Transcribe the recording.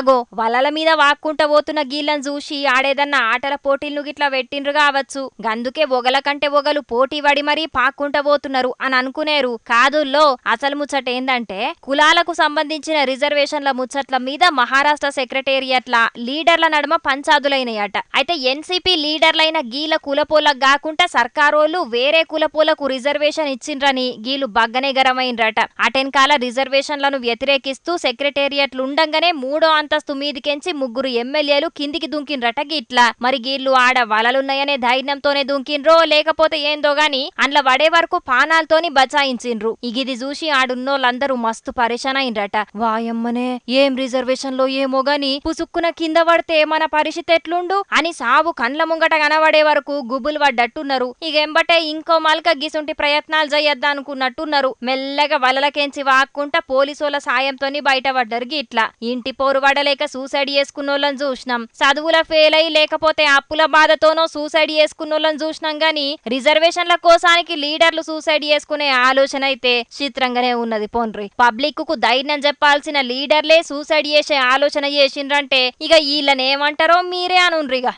అగో వలల మీద వాక్కుంట పోతున్న గీళ్ళని చూసి ఆడేదన్న ఆటల పోటీలను గిట్లా పెట్టిండ్రు కావచ్చు. గందుకే ఒగల కంటే ఒగలు పోటీ పడి మరీ పాక్కుంట పోతున్నారు అని అనుకునేరు. కాదుల్లో అసలు ముచ్చట ఏందంటే కులాలకు సంబంధించిన రిజర్వేషన్ల ముచ్చట్ల మీద మహారాష్ట్ర సెక్రటేరియట్ల లీడర్ల నడుమ పంచాదులైనయట. అయితే ఎన్సీపీ లీడర్లైన గీల కులపోలకు కాకుండా సర్కారోళ్ళు వేరే కులపోలకు రిజర్వేషన్ ఇచ్చిండ్రని గీలు బగ్గనే గరమైండ్రట. అటెన్కాల రిజర్వేషన్లను వ్యతిరేకిస్తూ సెక్రటేరియట్లు ఉండంగానే మూడో అంతస్తు మీదికెంచి ముగ్గురు ఎమ్మెల్యేలు కిందికి దుంకిండ్రట గిట్లా. మరి గీళ్ళు ఆడ వలలున్నాయనే ధైర్యంతోనే దుంకిండ్రో లేకపోతే ఏందో గాని అండ్ల పడే వరకు పానాలతోని బచాయించిండ్రు. ఇగిది చూసి ఆడున్నోళ్ళందరూ మస్తు పరేషాన్ అయిండ్రట వాయమ్మనే ఏం రిజర్వేషన్లో ఏమో గాని పుసుక్కున కింద పడితే మన పరిస్థితి ఎట్లుండు? అని సావు కండ్ల ముంగట కనబడే వరకు గుబులు పడ్డట్టున్నారు. ఇగెంబటే ఎంబటే ఇంకో మల్క గిసుంటి ప్రయత్నాలు చేయొద్దా అనుకున్నట్టున్నారు మెల్లగా వలలకెంచి వాక్కుంటా పోలీసుల సాయంతోని బయటపడ్డరు గిట్లా. ఇంటి పోరు పడలేక సూసైడ్ చేసుకున్నోళ్ళని చూసినాం. చదువుల ఫెయిల్ అయి లేకపోతే అప్పుల బాధతోనో సూసైడ్ చేసుకున్నోళ్ళని చూసినాం గాని రిజర్వేషన్ల కోసానికి లీడర్లు సూసైడ్ చేసుకునే ఆలోచన అయితే చిత్రంగానే ఉన్నది పోన్రి. పబ్లిక్కు ధైర్యం చెప్పాల్సిన లీడర్లే సూసైడ్ చేసే ఆలోచన చేసిండ్రంటే ఇక వీళ్ళనేమంటారో మీరే అనుండ్రిగా